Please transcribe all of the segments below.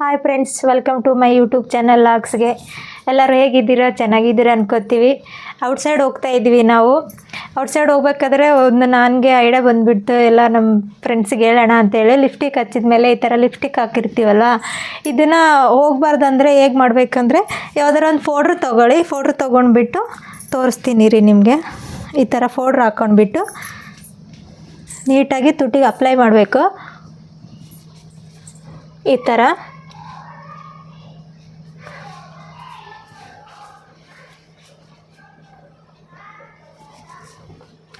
Hi friends welcome to my YouTube channel ಲಾಗ್ಸ್ಗೆ ಎಲ್ಲರೂ ಹೇಗಿದ್ದೀರಾ? ಚೆನ್ನಾಗಿದ್ದೀರಾ ಅನ್ಕೋತೀವಿ. ಔಟ್ಸೈಡ್ ಹೋಗ್ತಾ ಇದ್ವಿ ನಾವು. ಔಟ್ಸೈಡ್ ಹೋಗ್ಬೇಕಾದ್ರೆ ಒಂದು ನನಗೆ ಐಡಿಯಾ ಬಂದುಬಿಡ್ತು. ಎಲ್ಲ ನಮ್ಮ ಫ್ರೆಂಡ್ಸ್ಗೆ ಹೇಳೋಣ ಅಂತೇಳಿ ಲಿಫ್ಟಿಗೆ ಹಚ್ಚಿದ ಮೇಲೆ ಈ ಥರ ಲಿಫ್ಟಿಕ್ ಹಾಕಿರ್ತೀವಲ್ಲ? ಇದನ್ನು ಹೋಗ್ಬಾರ್ದಂದ್ರೆ ಹೇಗೆ ಮಾಡಬೇಕಂದ್ರೆ ಯಾವ್ದಾರ ಒಂದು ಫೋಡ್ರ್ ತೊಗೊಳ್ಳಿ. ಫೋಡ್ರ್ ತೊಗೊಂಡ್ಬಿಟ್ಟು ತೋರಿಸ್ತೀನಿ ರೀ ನಿಮಗೆ. ಈ ಥರ ಫೋಡ್ರ್ ಹಾಕ್ಕೊಂಡ್ಬಿಟ್ಟು ನೀಟಾಗಿ ತುಟಿಗೆ ಅಪ್ಲೈ ಮಾಡಬೇಕು. ಈ ಥರ.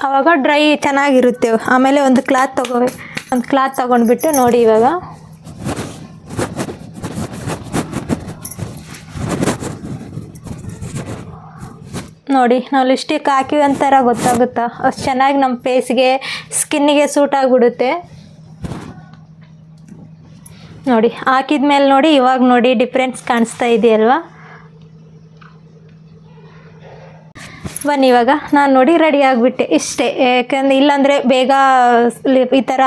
ಆವಾಗ ಡ್ರೈ ಚೆನ್ನಾಗಿರುತ್ತೆ. ಆಮೇಲೆ ಒಂದು ಕ್ಲಾತ್ ತಗೋ, ಒಂದು ಕ್ಲಾತ್ ತಗೊಂಡ್ಬಿಟ್ಟು ನೋಡಿ ಇವಾಗ. ನೋಡಿ, ನಾವು ಲಿಸ್ಟಿಕ್ ಹಾಕಿವಿ ಅಂತಾರ ಗೊತ್ತಾಗುತ್ತಾ? ಅಷ್ಟು ಚೆನ್ನಾಗಿ ನಮ್ಮ ಫೇಸ್ಗೆ ಸ್ಕಿನ್ನಿಗೆ ಸೂಟ್ ಆಗಿಬಿಡುತ್ತೆ. ನೋಡಿ ಹಾಕಿದ ಮೇಲೆ ನೋಡಿ, ಇವಾಗ ನೋಡಿ ಡಿಫ್ರೆನ್ಸ್ ಕಾಣಿಸ್ತಾ ಇದೆಯಲ್ವಾ? ಬನ್ನಿ ಇವಾಗ. ನಾನು ನೋಡಿ ರೆಡಿ ಆಗಿಬಿಟ್ಟೆ ಇಷ್ಟೇ. ಯಾಕಂದ್ರೆ ಇಲ್ಲಾಂದರೆ ಬೇಗ ಈ ಥರ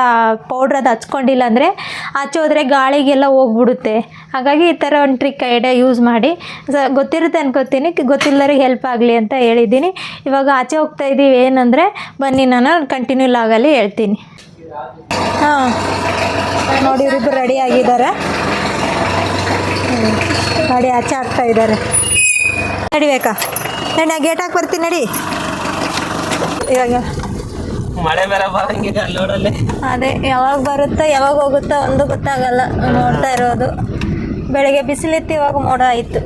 ಪೌಡ್ರ್ ಅದು ಹಚ್ಕೊಂಡಿಲ್ಲ ಅಂದರೆ ಹಚ್ಚೋದ್ರೆ ಗಾಳಿಗೆಲ್ಲ ಹೋಗ್ಬಿಡುತ್ತೆ. ಹಾಗಾಗಿ ಈ ಥರ ಒಂದು ಟ್ರಿಕ್ ಐಡೆ ಯೂಸ್ ಮಾಡಿ. ಸ- ಗೊತ್ತಿರುತ್ತೆ ಅನ್ಕೋತೀನಿ. ಗೊತ್ತಿಲ್ಲರಿಗೆ ಹೆಲ್ಪ್ ಆಗಲಿ ಅಂತ ಹೇಳಿದ್ದೀನಿ. ಇವಾಗ ಆಚೆ ಹೋಗ್ತಾ ಇದ್ದೀವಿ ಏನಂದರೆ ಬನ್ನಿ, ನಾನು ಕಂಟಿನ್ಯೂ ಆಗಲಿ ಹೇಳ್ತೀನಿ. ಹಾಂ. ನೋಡಿ ಇವರಿಬ್ಬರು ರೆಡಿ ಆಗಿದ್ದಾರೆ. ಗಾಡಿ ಆಚೆ ಆಗ್ತಾ ಇದ್ದಾರೆ. ನಡಿಬೇಕಾ ನಡಿ ನಾ ಗೇಟ್ ಹಾಕಿ ಬರ್ತೀನಿ ನಡಿ. ಇವಾಗ ಮಳೆ ಬೇರೆ ಬರಂಗಿದೆ ಅದೇ ಯಾವಾಗ ಬರುತ್ತೋ ಯಾವಾಗ ಹೋಗುತ್ತೋ ಒಂದು ಗೊತ್ತಾಗಲ್ಲ. ನೋಡ್ತಾ ಇರೋದು. ಬೆಳಗ್ಗೆ ಬಿಸಿಲಿತ್ತು ಇವಾಗ ಮೋಡ ಆಯಿತು.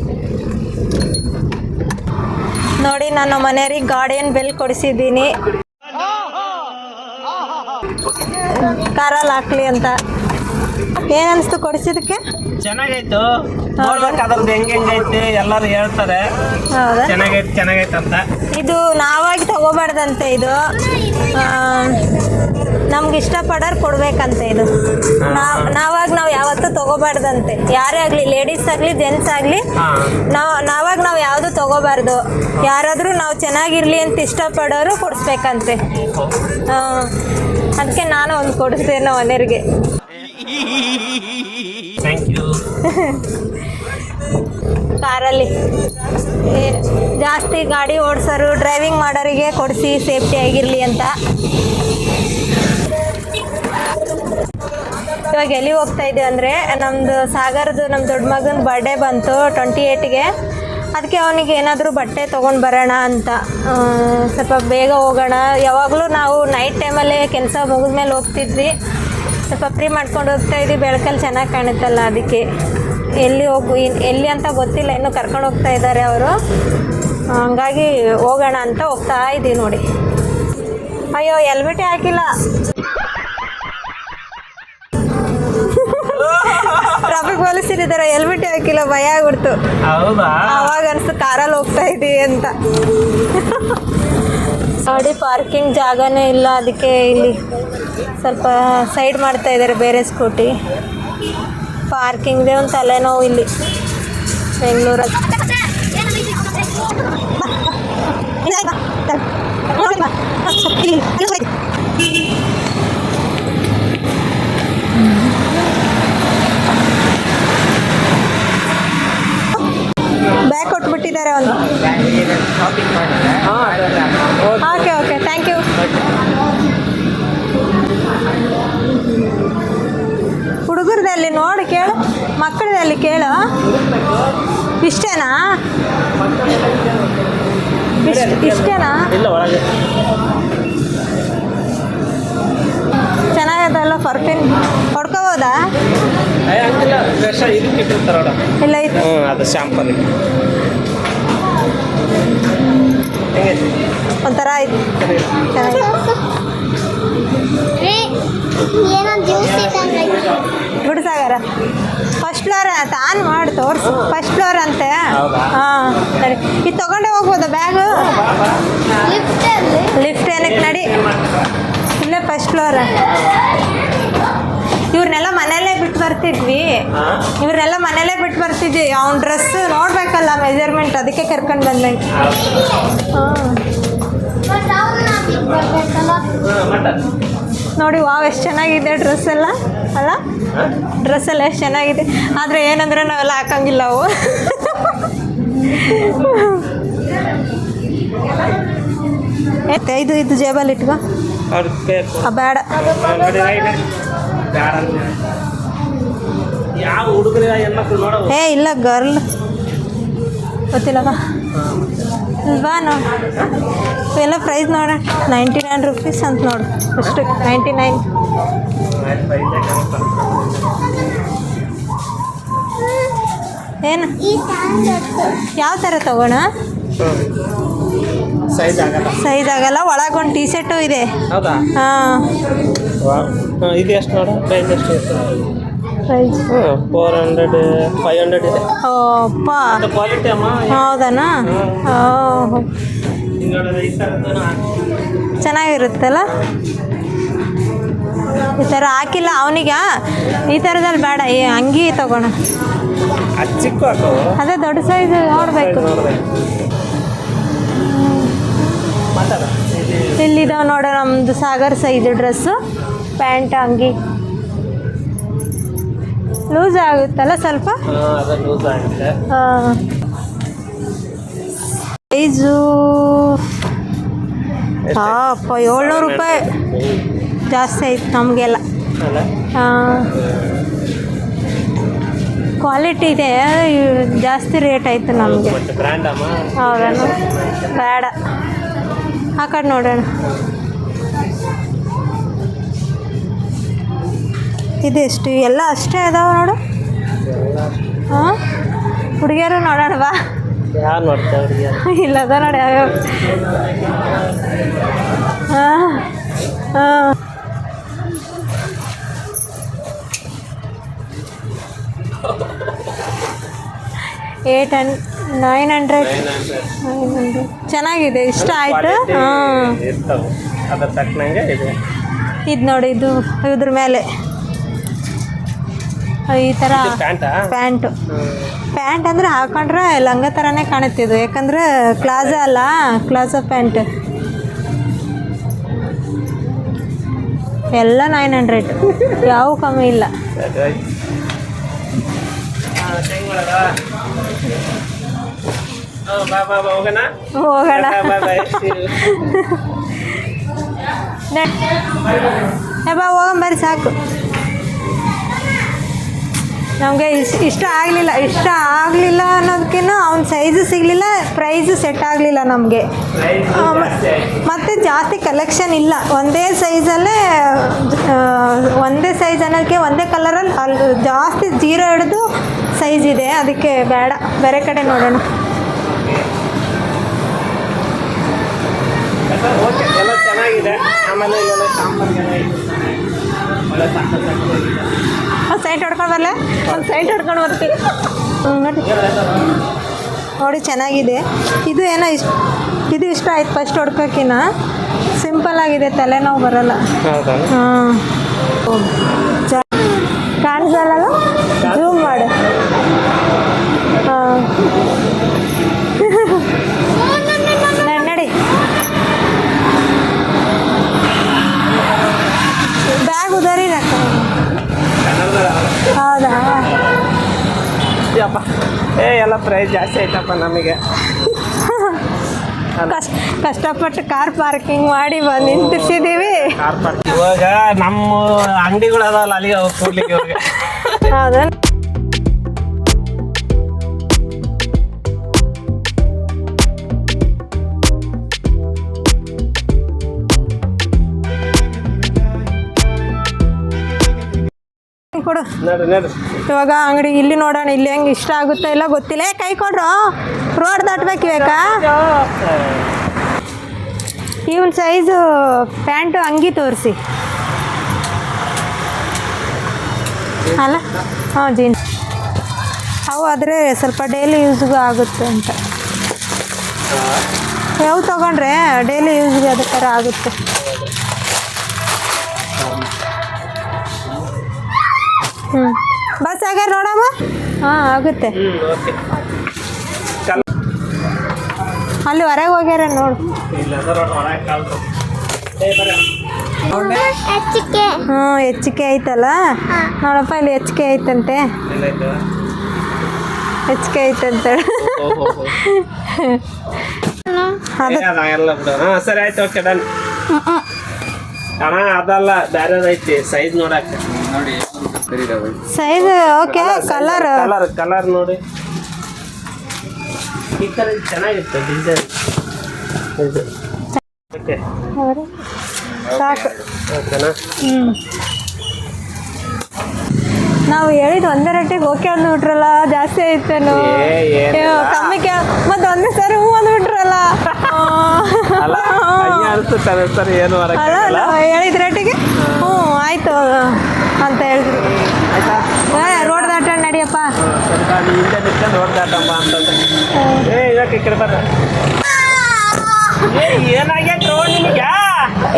ನೋಡಿ ನಾನು ಮನೆಯವ್ರಿಗೆ ಗಾರ್ಡಿಯನ್ ಬೆಲ್ ಕೊಡಿಸಿದ್ದೀನಿ. ಕಾರಲ್ಲಿ ಹಾಕ್ಲಿ ಅಂತ. ಏನನ್ನಿಸ್ತು ಕೊಡಿಸಿದಕ್ಕೆ ಚೆನ್ನಾಗೈತು. ನೋಡ್ಬೇಕು ಅದ್ರದ್ದು ಹೆಂಗ್ ಹೆಂಗೈತಿ ಎಲ್ಲರೂ ಹೇಳ್ತಾರೆ. ಹೌದಾ? ಚೆನ್ನಾಗೈತಿ ಚೆನ್ನಾಗೈತೆ ಅಂತ. ಇದು ನಾವಾಗಿ ತಗೋಬಾರ್ದಂತೆ ಇದು. ನಮ್ಗೆ ಇಷ್ಟಪಡೋರು ಕೊಡ್ಬೇಕಂತೆ ಇದು. ನಾವ್ ನಾವಾಗ ನಾವು ಯಾವತ್ತೂ ತಗೋಬಾರ್ದಂತೆ. ಯಾರೇ ಆಗಲಿ ಲೇಡೀಸ್ ಆಗಲಿ ಜೆಂಟ್ಸ್ ಆಗಲಿ ನಾವು ನಾವಾಗ ನಾವು ಯಾವುದು ತಗೋಬಾರ್ದು. ಯಾರಾದರೂ ನಾವು ಚೆನ್ನಾಗಿರ್ಲಿ ಅಂತ ಇಷ್ಟಪಡೋರು ಕೊಡಿಸ್ಬೇಕಂತೆ. ಅದಕ್ಕೆ ನಾನು ಒಂದು ಕೊಡಿಸ್ತೇನೆ ಮನೆಯವ್ರಿಗೆ. ಕಾರಲ್ಲಿ. ಜಾಸ್ತಿ ಗಾಡಿ ಓಡಿಸೋರು ಡ್ರೈವಿಂಗ್ ಮಾಡೋರಿಗೆ ಕೊಡಿಸಿ ಸೇಫ್ಟಿ ಆಗಿರಲಿ ಅಂತ. ಇವಾಗ ಎಲ್ಲಿ ಹೋಗ್ತಾ ಇದ್ದೀವಿ ಅಂದರೆ ನಮ್ಮದು ಸಾಗರದ್ದು ನಮ್ಮ ದೊಡ್ಡ ಮಗನ ಬರ್ಡೇ ಬಂತು ಟ್ವೆಂಟಿ ಏಯ್ಟ್ಗೆ ಅದಕ್ಕೆ ಅವನಿಗೆ ಏನಾದರೂ ಬಟ್ಟೆ ತೊಗೊಂಡು ಬರೋಣ ಅಂತ. ಸ್ವಲ್ಪ ಬೇಗ ಹೋಗೋಣ. ಯಾವಾಗಲೂ ನಾವು ನೈಟ್ ಟೈಮಲ್ಲೇ ಕೆಲಸ ಮುಗಿದ್ಮೇಲೆ ಹೋಗ್ತಿದ್ವಿ. ಸ್ವಲ್ಪ ಫ್ರೀ ಮಾಡ್ಕೊಂಡು ಹೋಗ್ತಾ ಇದ್ದೀವಿ ಬೆಳಕಲ್ಲಿ ಚೆನ್ನಾಗಿ ಕಾಣುತ್ತಲ್ಲ ಅದಕ್ಕೆ. ಎಲ್ಲಿ ಹೋಗು ಎಲ್ಲಿ ಅಂತ ಗೊತ್ತಿಲ್ಲ. ಇನ್ನು ಕರ್ಕೊಂಡು ಹೋಗ್ತಾ ಇದ್ದಾರೆ ಅವರು. ಹಂಗಾಗಿ ಹೋಗೋಣ ಅಂತ ಹೋಗ್ತಾ ಇದ್ದೀವಿ ನೋಡಿ. ಅಯ್ಯೋ ಎಲ್ಬಿಟಿ ಹಾಕಿಲ್ಲ. ಟ್ರಾಫಿಕ್ ಪೊಲೀಸರಿದ್ದಾರೆ ಎಲ್ಬಿಟಿ ಹಾಕಿಲ್ಲ. ಭಯ ಆಗ್ಬಿಡ್ತು. ಅವಾಗ ಅನ್ಸ್ತು ಕಾರಲ್ಲಿ ಹೋಗ್ತಾ ಇದ್ದೀವಿ ಅಂತ. ಗಾಡಿ ಪಾರ್ಕಿಂಗ್ ಜಾಗನೇ ಇಲ್ಲ ಅದಕ್ಕೆ ಇಲ್ಲಿ. ಸ್ವಲ್ಪ ಸೈಡ್ ಮಾಡ್ತಾ ಇದ್ದಾರೆ ಬೇರೆ ಸ್ಕೂಟಿ. ಪಾರ್ಕಿಂಗ್ದೇ ಒಂದು ತಲೆನೋವು ಇಲ್ಲಿ. ಬೆಂಗಳೂರಲ್ಲಿ ಬ್ಯಾಗ್ ಕೊಟ್ಬಿಟ್ಟಿದ್ದಾರೆ ಒಂದು. Okay okay. ಥ್ಯಾಂಕ್ ಯು ಹುಡುಗರದಲ್ಲಿ ನೋಡಿ ಕೇಳು ಮಕ್ಕಳದಲ್ಲಿ ಕೇಳು. ಇಷ್ಟೇನಾ? ಇಷ್ಟ ಇಷ್ಟೇನಾ? ಚೆನ್ನಾಗದಲ್ಲ ಪರ್ಫ್ಯೂಮ್ ಹೊಡ್ಕೋಬೋದಾ? ಇಲ್ಲ ಇತ್ತು ಅದು ಶಾಂಪಲ್ ಒಂಥರ ಆಯ್ತು. ಚೆನ್ನಾಗಿ ಏನೋ ಜ್ಯೂಸ್ ಇದ್ದಂಗೆ ಬಿಡು ಸಾಗರ. ಫಸ್ಟ್ ಫ್ಲೋರ್ ಆನ್ ಮಾಡಿ ತೋರಿಸು. ಫಸ್ಟ್ ಫ್ಲೋರ್ ಅಂತೆ? ಹೌದಾ? ಹಾಂ ಸರಿ. ಇದು ತೊಗೊಂಡೆ ಹೋಗ್ಬೋದಾ ಬ್ಯಾಗು? ಲಿಫ್ಟ್ ಏನಕ್ಕೆ ನಡಿ? ಇಲ್ಲೇ ಫಸ್ಟ್ ಫ್ಲೋರ್ ಇವ್ರನ್ನೆಲ್ಲ ಮನೆಯಲ್ಲೇ ಬಿಟ್ಟು ಬರ್ತಿದ್ವಿ. ಇವ್ರನ್ನೆಲ್ಲ ಮನೆಯಲ್ಲೇ ಬಿಟ್ಟು ಬರ್ತಿದ್ವಿ. ಅವ್ನ ಡ್ರೆಸ್ ನೋಡ್ಬೇಕಲ್ಲ ಮೆಜರ್ಮೆಂಟ್ ಅದಕ್ಕೆ ಕರ್ಕೊಂಡು ಬಂದೆ. ಹಾಂ. ನೋಡಿ ವಾವ್ ಎಷ್ಟು ಚೆನ್ನಾಗಿದೆ ಡ್ರೆಸ್ ಎಲ್ಲ. ಅಲ್ಲ? ಡ್ರೆಸ್ ಎಲ್ಲ ಎಷ್ಟು ಚೆನ್ನಾಗಿದೆ. ಆದರೆ ಏನಂದ್ರೆ ನಾವೆಲ್ಲ ಹಾಕಂಗಿಲ್ಲ ಅವು. ಇದು ಇದು ಜೇಬಲ್ಲಿ ಇಟ್ಕೋ. ಬೇಡ. ಏ ಇಲ್ಲ ಗರ್ಲ್ ಗೊತ್ತಿಲ್ಲವಾ ಇಲ್ವಾ ನೋಡಿ ಎಲ್ಲ ಪ್ರೈಸ್ ನೋಡ. ನೈಂಟಿ ನೈನ್ ರುಪೀಸ್ ಅಂತ ನೋಡು. ಅಷ್ಟು ನೈಂಟಿ ನೈನ್ ಏನು? ಯಾವ ಥರ ತಗೋಣ? ಸೈಜ್ ಆಗಲ್ಲ. ಒಳಗೊಂದು ಟೀ ಶರ್ಟು ಇದೆ. ಹೌದಾ? ಹಾಂ. ಇದು ಎಷ್ಟು ನೋಡು? ಪ್ರೈಸ್ ಎಷ್ಟು price four hundred five hundred ಇದೆ. ಓಪ್ಪ ಕ್ವಾಲಿಟಿ ಅಮ್ಮ? ಹೌದನಾ? ಓಹ್. ಚೆನ್ನಾಗಿರುತ್ತಲ್ಲ? ಈ ಥರ ಹಾಕಿಲ್ಲ. ಅವನಿಗ ಈ ಥರದಲ್ಲಿ ಬೇಡ. ಈ ಅಂಗಿ ತಗೋಣ. ಅದು ದೊಡ್ಡ ಸೈಜ್ ನೋಡಬೇಕು. ಇಲ್ಲಿದಾವೆ ನೋಡ ನಮ್ಮದು ಸಾಗರ್ ಸೈಜ್ ಡ್ರೆಸ್ಸು ಪ್ಯಾಂಟ್ ಅಂಗಿ. ಲೂಸ್ ಆಗುತ್ತಲ್ಲ ಸ್ವಲ್ಪ? ಸೈಜು ಅಪ್ಪ ಏಳ್ನೂರು ರೂಪಾಯಿ. ಜಾಸ್ತಿ ಆಯ್ತು ನಮಗೆಲ್ಲ. ಹಾಂ. ಕ್ವಾಲಿಟಿ ಇದೆ ಜಾಸ್ತಿ ರೇಟ್ ಆಯ್ತು ನಮಗೆ. ಹೌದಾ ಬೇಡ. ಆ ಕಡೆ ನೋಡೋಣ. ಇದೆಷ್ಟು ಎಲ್ಲ ಅಷ್ಟೇ ಇದಾವೆ ನೋಡು. ಹಾಂ? ಹುಡುಗಿಯರು ನೋಡೋಣ ಬಾ ಇಲ್ಲದ ನೋಡಿ ಯಾವ್ಯಾವ ಹಾಂ ಹಾಂ. ಏಟ್ ಹನ್ ನೈನ್ ಹಂಡ್ರೆಡ್. ನೈನ್ ಹಂಡ್ರೆಡ್ ಚೆನ್ನಾಗಿದೆ ಇಷ್ಟ ಆಯಿತು? ಹಾಂ. ಇದು ನೋಡಿ ಇದು ಇದ್ರ ಮೇಲೆ. ಈ ಥರ ಪ್ಯಾಂಟ್? ಪ್ಯಾಂಟು. ಅಂದ್ರೆ ಹಾಕೊಂಡ್ರೆ ಲಂಗ ಥರನೇ ಕಾಣುತ್ತಿದ್ದು ಯಾಕಂದ್ರೆ ಕ್ಲಾಜಾ ಅಲ್ಲ ಕ್ಲಾಜಾ ಪ್ಯಾಂಟ್. ಎಲ್ಲ ನೈನ್ ಹಂಡ್ರೆಡ್ ಯಾವ ಕಮ್ಮಿ ಇಲ್ಲ. ಹೋಗೋಣ? ಬಾ ಸಾಕು. ನಮಗೆ ಇಷ್ಟ ಇಷ್ಟ ಆಗಲಿಲ್ಲ ಇಷ್ಟ ಆಗಲಿಲ್ಲ ಅನ್ನೋದಕ್ಕಿಂತ ಅವ್ನ ಸೈಜು ಸಿಗಲಿಲ್ಲ ಪ್ರೈಸು ಸೆಟ್ ಆಗಲಿಲ್ಲ ನಮಗೆ. ಮತ್ತು ಜಾಸ್ತಿ ಕಲೆಕ್ಷನ್ ಇಲ್ಲ. ಒಂದೇ ಸೈಜಲ್ಲೇ ಒಂದೇ ಸೈಜ್ ಅನ್ನೋದಕ್ಕೆ ಒಂದೇ ಕಲರಲ್ಲಿ ಅಲ್ಲಿ ಜಾಸ್ತಿ ಜೀರೋ ಹಿಡಿದು ಸೈಜ್ ಇದೆ. ಅದಕ್ಕೆ ಬೇಡ. ಬೇರೆ ಕಡೆ ನೋಡೋಣ. ಓಕೆ ಎಲ್ಲ ಚೆನ್ನಾಗಿದೆ. ಆಮೇಲೆ ಒಂದು ಸೈಟ್ ಹೊಡ್ಕೊಂಡಲ್ಲ ಒಂದು ಸೈಟ್ ಹೊಡ್ಕೊಂಡು ಬರ್ತೀವಿ. ನೋಡಿ ನೋಡಿ ಚೆನ್ನಾಗಿದೆ. ಇದು ಏನೋ ಇಷ್ಟ ಇದು ಇಷ್ಟ ಆಯ್ತು ಫಸ್ಟ್ ಹೊಡ್ಕೋಕಿನ. ಸಿಂಪಲ್ ಆಗಿದೆ ತಲೆನೋವು ಬರಲ್ಲ. ಹಾಂ ಕಾಣಿಸಲ್ಲ ಜೂಮ್ ಮಾಡು. ಪ್ರೈಸ್ ಜಾಸ್ತಿ ಆಯ್ತಪ್ಪ ನಮಗೆ. ಕಷ್ಟ ಕಷ್ಟಪಟ್ಟು ಕಾರ್ ಪಾರ್ಕಿಂಗ್ ಮಾಡಿ ಬಂದು ನಿಂತಿರ್ಸಿದ್ದೀವಿ ಕಾರ್ ಇವಾಗ ನಮ್ಮ ಅಂಗಡಿಗಳು ಅದಾವಲ್ಲ ಅಲ್ಲಿಗೆ ಹೋಗಿ ಕೂಡ್ಲಿಕ್ಕೆ ಹೌದಾ? ಕೊಡು. ಇವಾಗ ಅಂಗಡಿ ಇಲ್ಲಿ ನೋಡೋಣ ಇಲ್ಲಿ ಹೆಂಗೆ ಇಷ್ಟ ಆಗುತ್ತೋ ಇಲ್ಲ ಗೊತ್ತಿಲ್ಲ. ಏ ಕೈ ಕೊಡ್ರು? ರೋಡ್ ದಾಟ್ಬೇಕು ಇವಾಗ ಇವನ್ ಸೈಜು ಪ್ಯಾಂಟು ಅಂಗಿ ತೋರಿಸಿ. ಅಲ್ಲ? ಹಾ ಜೀನ್ಸ್ ಅವು ಆದರೆ ಸ್ವಲ್ಪ ಡೈಲಿ ಯೂಸ್ಗೂ ಆಗುತ್ತೆ ಅಂತ. ಯಾವ ತಗೊಂಡ್ರೆ ಡೈಲಿ ಯೂಸ್ಗೆ ಅದೇ ಥರ ಆಗುತ್ತೆ. ಹ್ಞೂ ಬಸ್ ಆಗ್ಯಾರ ನೋಡಮ್ಮ? ಹಾಂ ಆಗುತ್ತೆ. ಅಲ್ಲಿ ಹೊರಗೆ ಹೋಗ್ಯಾರ ನೋಡು. ಹ್ಞೂ ಹೆಚ್ಚಿಗೆ ಐತಲ್ಲ? ನೋಡಪ್ಪ ಇಲ್ಲಿ ಹೆಚ್ಚಿಗೆ ಐತಂತೆ. ಹೆಚ್ಚಿಗೆ ಐತಂತ. ಸರಿ ಆಯ್ತು ಓಕೆ ಡನ್ ಅಣ್ಣ ಅದಲ್ಲ ಬೇರೆ ಐತಿ ಸೈಜ್ ನೋಡಕ್ size okay colour colour colour ನೋಡಿ. ಈ ತರ ಚೆನ್ನಾಗಿತ್ತು ಡಿಸೈನ್ ಇದು. ಓಕೆ. ಸಾಕು. ಓಕೆನಾ? ಹ್ಞೂ ನಾವು ಹೇಳಿದ ಒಂದೇ ರೇಟಿಗೆ ಓಕೆ ಅಂದ್ಬಿಟ್ರಲ್ಲ ಜಾಸ್ತಿ ಐತೇನು. ಕಮ್ಮಿ ಕ್ಯಾ ಮತ್ತೆ ಒಂದೇ ಸರಿ ಹೂ ಅಂದ್ಬಿಟ್ರಲ್ಲ ಅಲ್ಲ ಸರ್ ಹೇಳಿದ ರೇಟಿಗೆ ಹ್ಞೂ ಆಯಿತು. ಅಂತ ಹೇಳಿದ್ರು. ರೋಡ್ ದಾಟ ನಡಿಯಪ್ಪ. ಹಿಂದೆ ನಿಂತ್ಕೊಂಡು ನೋಡ್ದಾಟಮ್ಮ ಅಂತಂದ್ರೆ ಏ ಇದಕ್ಕೆ ಈ ಕಡೆ ಬರ್ರ ಏ ಏನಾಗೈತೆ ನಿಮಗೆ?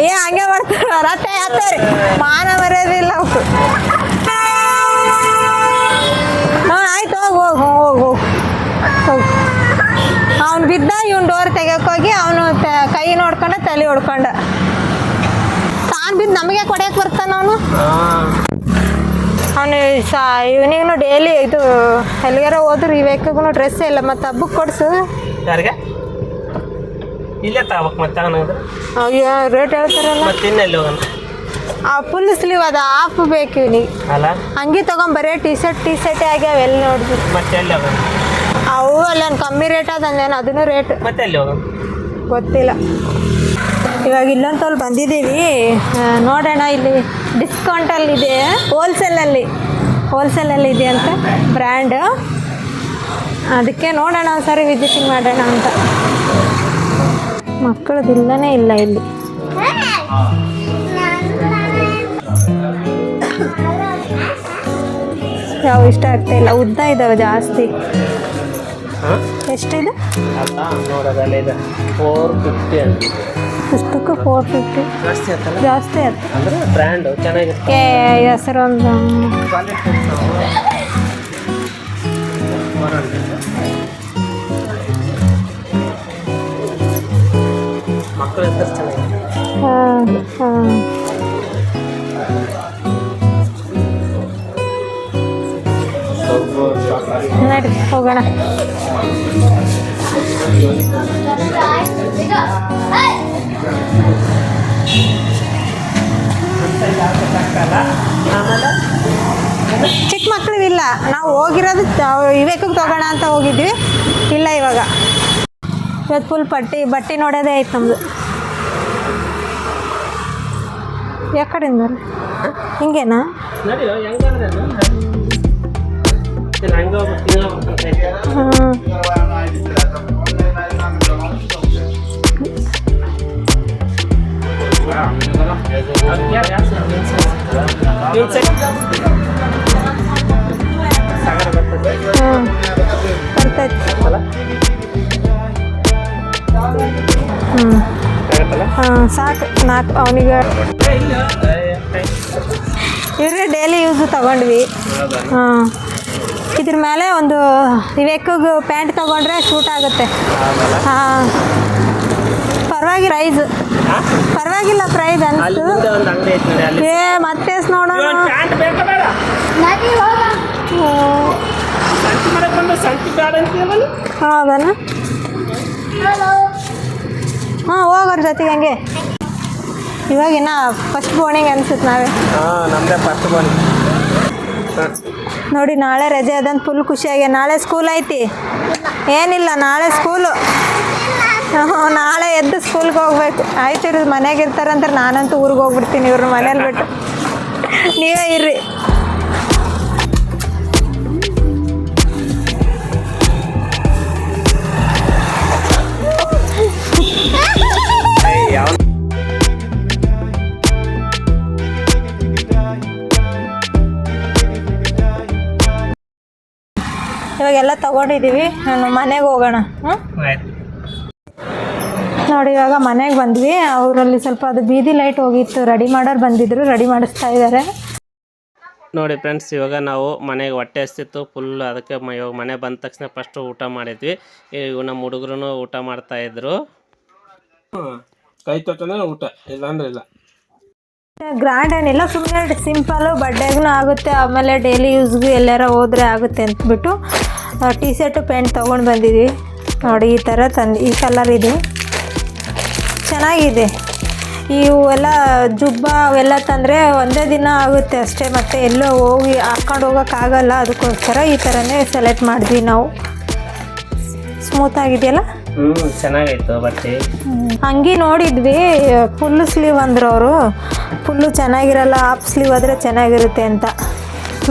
ಏ ಹಂಗೆ ಮಾಡ್ತಾರ. ರಥ ಹತ್ತಾರೆ ಮಾನ ಮರ್ಯಾದಿಲ್ಲ ಹಾಂ ಆಯ್ತು ಹೋಗು ಹೋಗು ಹೋಗು ಹೋಗು. ಹೋಗು. ಅವ್ನು ಬಿದ್ದ ಇವ್ನು ಡೋರ್ ತೆಗಿಯೋಕೋಗಿ ಅವನು ಕೈ ನೋಡ್ಕೊಂಡ ತಲೆ ಹೊಡ್ಕೊಂಡ ತಾನು ಬಿದ್ದು ನಮಗೆ ಕೊಡಕ್ಕೆ ಬರ್ತಾನ ಅವನು? ಅವನು ಸಾ ಇವನಿಗೂ ಡೈಲಿ ಇದು ಎಲ್ಲಿಗಾರ ಹೋದ್ರು ಇವೇಕಿಗೂ ಡ್ರೆಸ್ ಇಲ್ಲ ಮತ್ತು ಹಬ್ಬಕ್ಕೆ ಕೊಡಿಸು. ಯಾರಿಗೆ? ಇಲ್ಲೇ ತಗೋಬೇಕು ಮತ್ತೆ ಅಯ್ಯೋ ರೇಟ್ ಹೇಳ್ತಾರಲ್ಲ. ಮತ್ತೆ ಇನ್ನೆಲ್ಲಿ ಹೋಗೋಣ? ಆ ಫುಲ್ ಸ್ಲೀವ್ ಅದು ಆಫ್ ಬೇಕು ಇವನಿಗೆ. ಅಲ್ಲ? ಹಂಗೆ ತಗೊಂಬರೇ ಬರೀ ಟಿ ಶರ್ಟ್ ಟಿ ಶರ್ಟ್ ಆಗ್ಯಾವ ಎಲ್ಲಿ ನೋಡಿದ್ವಿ ಮತ್ತೆ ಎಲ್ಲಿ ಹೋಗೋಣ? ಅವು ಅಲ್ಲೇನು ಕಮ್ಮಿ ರೇಟ್ ಅದಂದೇನು ಅದನ್ನು ರೇಟ್ ಮತ್ತೆ ಎಲ್ಲಿ ಹೋಗೋಣ? ಗೊತ್ತಿಲ್ಲ. ಇವಾಗ ಇಲ್ಲಂತಲ್ಲಿ ಬಂದಿದ್ದೀವಿ. ಆ, ನೋಡೋಣ ಇಲ್ಲಿ ಡಿಸ್ಕೌಂಟಲ್ಲಿ ಇದೆ. ಹೋಲ್ಸೇಲಲ್ಲಿ ಹೋಲ್ಸೇಲಲ್ಲಿ ಇದೆ ಅಂತ ಬ್ರ್ಯಾಂಡ್ ಅದಕ್ಕೆ ನೋಡೋಣ ಒಂದ್ಸರಿ ವಿಸಿಟಿಂಗ್ ಮಾಡೋಣ ಅಂತ. ಮಕ್ಕಳದ್ದು ಇಲ್ಲನೇ ಇಲ್ಲ ಇಲ್ಲಿ. ಯಾವ ಇಷ್ಟ ಆಗ್ತಾ ಇಲ್ಲ. ಉದ್ದ ಇದಾವೆ ಜಾಸ್ತಿ. ಎಷ್ಟಿದೆ? ಫೋರ್ ಫಿಫ್ಟಿ ಅಂತ. ಪುಸ್ತಕ ಫೋರ್ ಫಿಫ್ಟಿ ಜಾಸ್ತಿ ಆಯ್ತಲ್ಲ? ಜಾಸ್ತಿ ಆಯ್ತು. ಅಂದ್ರೆ ಬ್ರ್ಯಾಂಡು ಚೆನ್ನಾಗಿರುತ್ತೆ. ಏ ಹೆಸರೊಂದು. ಕ್ವಾಲಿಟಿ ಮಕ್ಕಳ ಹೆಸರು ಚೆನ್ನಾಗಿದೆ ಹಾಂ ಹಾಂ. ನಡಿ ಹೋಗೋಣ ಚಿಕ್ಕ ಮಕ್ಳಿಗಿಲ್ಲ ನಾವು ಹೋಗಿರೋದು ಇವೇಕಕ್ಕೆ ತಗೋಣ ಅಂತ ಹೋಗಿದ್ವಿ ಇಲ್ಲ ಇವಾಗ. ಇವತ್ತು ಫುಲ್ ಪಟ್ಟಿ, ಬಟ್ಟೆ ನೋಡೋದೇ ಆಯ್ತು ನಮ್ಮದು ಯಾಕಡೆಯಿಂದ ಹಿಂಗೇನಾ? ಹಾಂ ಸಾಕು ನಾಲ್ಕು ಅವನಿಗೆ ಏ, ಇಲ್ಲ. ಏ, ಏ, ಇವ್ರಿಗೆ ಡೈಲಿ ಯೂಸ್ ತಗೊಂಡ್ವಿ ಹೌದಾ? ಹಾಂ ಇದ್ರ ಮೇಲೆ ಒಂದು ಇವೆಕ್ಕಿಗೆ ಪ್ಯಾಂಟ್ ತಗೊಂಡ್ರೆ ಶೂಟ್ ಆಗುತ್ತೆ? ಹಾಂ. ಪರವಾಗಿ ಪ್ರೈಸ್. ಪರವಾಗಿಲ್ಲ ಪ್ರೈಸ್ ಅನಿಸ್ತು ಏ ಮತ್ತೆ ನೋಡೋಣ? ಹೌದನ ಹಾಂ. ಹೋಗೋರ ಜೊತೆಗೆ ಹಂಗೆ. ಇವಾಗಿನ ಫಸ್ಟ್ ಬೋರ್ನಿಂಗ್ ಅನ್ಸುತ್ತೆ ನಾವೇ. ಹಾಂ ನಮ್ಮದೇ ಫಸ್ಟ್ ಬೋರ್ನಿಂಗ್ ಹಾಂ. ನೋಡಿ, ನಾಳೆ ರಜೆ ಅದಂತ ಫುಲ್ ಖುಷಿಯಾಗಿ. ನಾಳೆ ಸ್ಕೂಲ್ ಐತಿ. ಏನಿಲ್ಲ, ನಾಳೆ ಸ್ಕೂಲು ನಾಳೆ ಎದ್ದು ಸ್ಕೂಲ್ಗೆ ಹೋಗ್ಬೇಕು. ಆಯ್ತು ಇರೋದು ಮನೆಗೆ ಇರ್ತಾರಂದ್ರೆ ನಾನಂತೂ ಊರಿಗೆ ಹೋಗ್ಬಿಡ್ತೀನಿ ಇವ್ರ ಮನೇಲಿ ಬಿಟ್ಟು. ನೀವೇ ಇರ್ರಿ. ಇವಾಗೆಲ್ಲ ತಗೊಂಡಿದ್ದೀವಿ ನಾನು ಮನೆಗೆ ಹೋಗೋಣ. ಹ್ಞೂ ಆಯ್ತು. ನೋಡಿ ಇವಾಗ ಮನೆಗೆ ಬಂದ್ವಿ. ಅವರಲ್ಲಿ ಸ್ವಲ್ಪ ಅದು ಬೀದಿ ಲೈಟ್ ಹೋಗಿತ್ತು. ರೆಡಿ ಮಾಡೋರು ಬಂದಿದ್ರು. ರೆಡಿ ಮಾಡಿಸ್ತಾ ಇದ್ದಾರೆ ನೋಡಿ ಫ್ರೆಂಡ್ಸ್ ಇವಾಗ ನಾವು ಮನೆಗೆ ಹೊಟ್ಟೆ ಹಸ್ತಿತ್ತು. ಫುಲ್ ಅದಕ್ಕೆ ಇವಾಗ ಮನೆ ಬಂದ ತಕ್ಷಣ ಫಸ್ಟು ಊಟ ಮಾಡಿದ್ವಿ. ಇವು ನಮ್ಮ ಹುಡುಗರು ಊಟ ಮಾಡ್ತಾ ಇದ್ರು. ಕೈ ತೊಟ್ಟಂದ್ರೆ ಊಟ. ಇಲ್ಲ ಅಂದ್ರೆ ಇಲ್ಲ. ಗ್ರ್ಯಾಂಡ್ ಏನಿಲ್ಲ ಸುಮ್ಮನೆ ಸಿಂಪಲ್ಲು ಬಡ್ಡೆಗೂ ಆಗುತ್ತೆ, ಆಮೇಲೆ ಡೈಲಿ ಯೂಸ್ಗೂ ಎಲ್ಲಾರ ಹೋದರೆ ಆಗುತ್ತೆ ಅಂದ್ಬಿಟ್ಟು ಟೀ ಶರ್ಟು ಪ್ಯಾಂಟ್ ತೊಗೊಂಡು ಬಂದಿದ್ವಿ. ನೋಡಿ, ಈ ಥರ ತಂದು, ಈ ಕಲರ್ ಇದೆ. ಚೆನ್ನಾಗಿದೆ. ಇವೆಲ್ಲ ಜುಬ್ಬ ಅವೆಲ್ಲ ತಂದರೆ ಒಂದೇ ದಿನ ಆಗುತ್ತೆ ಅಷ್ಟೇ, ಮತ್ತು ಎಲ್ಲೋ ಹೋಗಿ ಹಾಕ್ಕೊಂಡು ಹೋಗೋಕ್ಕಾಗಲ್ಲ ಅದಕ್ಕೋಸ್ಕರ ಈ ಥರನೇ ಸೆಲೆಕ್ಟ್ ಮಾಡಿದ್ವಿ ನಾವು. ಸ್ಮೂತ್ ಆಗಿದೆಯಲ್ಲ? ಹ್ಞೂ ಚೆನ್ನಾಗೈತು ಬಟ್ಟೆ ನೋಡಿದ್ವಿ ಫುಲ್ ಸ್ಲೀವ್ ಅಂದ್ರು ಅವರು. ಫುಲ್ಲು ಚೆನ್ನಾಗಿರಲ್ಲ ಹಾಫ್ ಸ್ಲೀವ್ ಆದರೆ ಚೆನ್ನಾಗಿರುತ್ತೆ ಅಂತ.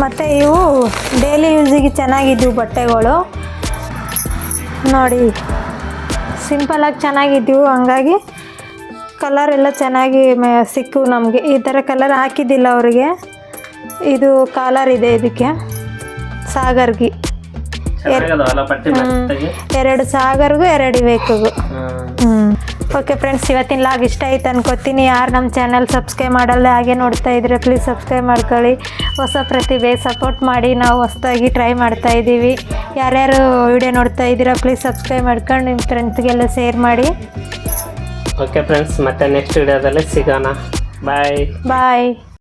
ಮತ್ತು ಇವು ಡೈಲಿ ಯೂಸಿಗೆ ಚೆನ್ನಾಗಿದ್ವು ಬಟ್ಟೆಗಳು. ನೋಡಿ ಸಿಂಪಲಾಗಿ ಚೆನ್ನಾಗಿದ್ವು, ಹಂಗಾಗಿ ಕಲರ್ ಎಲ್ಲ ಚೆನ್ನಾಗಿ ಸಿಕ್ಕು ನಮಗೆ. ಈ ಥರ ಕಲರ್ ಹಾಕಿದ್ದಿಲ್ಲ ಅವರಿಗೆ. ಇದು ಕಾಲರ್ ಇದೆ ಇದಕ್ಕೆ, ಸಾಗರ್ಗಿ. ಎರಡು ಸಾಗರ್ಗೂ ಎರಡು ಬೇಕು ಹ್ಞೂ ಓಕೆ ಫ್ರೆಂಡ್ಸ್ ಇವತ್ತಿನ ಲಾಗ್ ಇಷ್ಟ ಆಯ್ತು ಅನ್ಕೋತೀನಿ. ಯಾರು ನಮ್ಮ ಚಾನಲ್ ಸಬ್ಸ್ಕ್ರೈಬ್ ಮಾಡಲ್ಲ ಹಾಗೆ ನೋಡ್ತಾ ಇದ್ರೆ ಪ್ಲೀಸ್ ಸಬ್ಸ್ಕ್ರೈಬ್ ಮಾಡ್ಕೊಳ್ಳಿ. ಹೊಸ ಪ್ರತಿಭೆ ಸಪೋರ್ಟ್ ಮಾಡಿ ನಾವು ಹೊಸದಾಗಿ ಟ್ರೈ ಮಾಡ್ತಾ ಇದ್ದೀವಿ. ಯಾರ್ಯಾರು ವಿಡಿಯೋ ನೋಡ್ತಾ ಇದ್ದೀರಾ ಪ್ಲೀಸ್ ಸಬ್ಸ್ಕ್ರೈಬ್ ಮಾಡ್ಕೊಂಡು ನಿಮ್ಮ ಫ್ರೆಂಡ್ಸ್ಗೆಲ್ಲ ಶೇರ್ ಮಾಡಿ. ಓಕೆ ಫ್ರೆಂಡ್ಸ್ ಮತ್ತೆ ನೆಕ್ಸ್ಟ್ ವಿಡಿಯೋದಲ್ಲಿ ಸಿಗೋಣ. ಬಾಯ್ ಬಾಯ್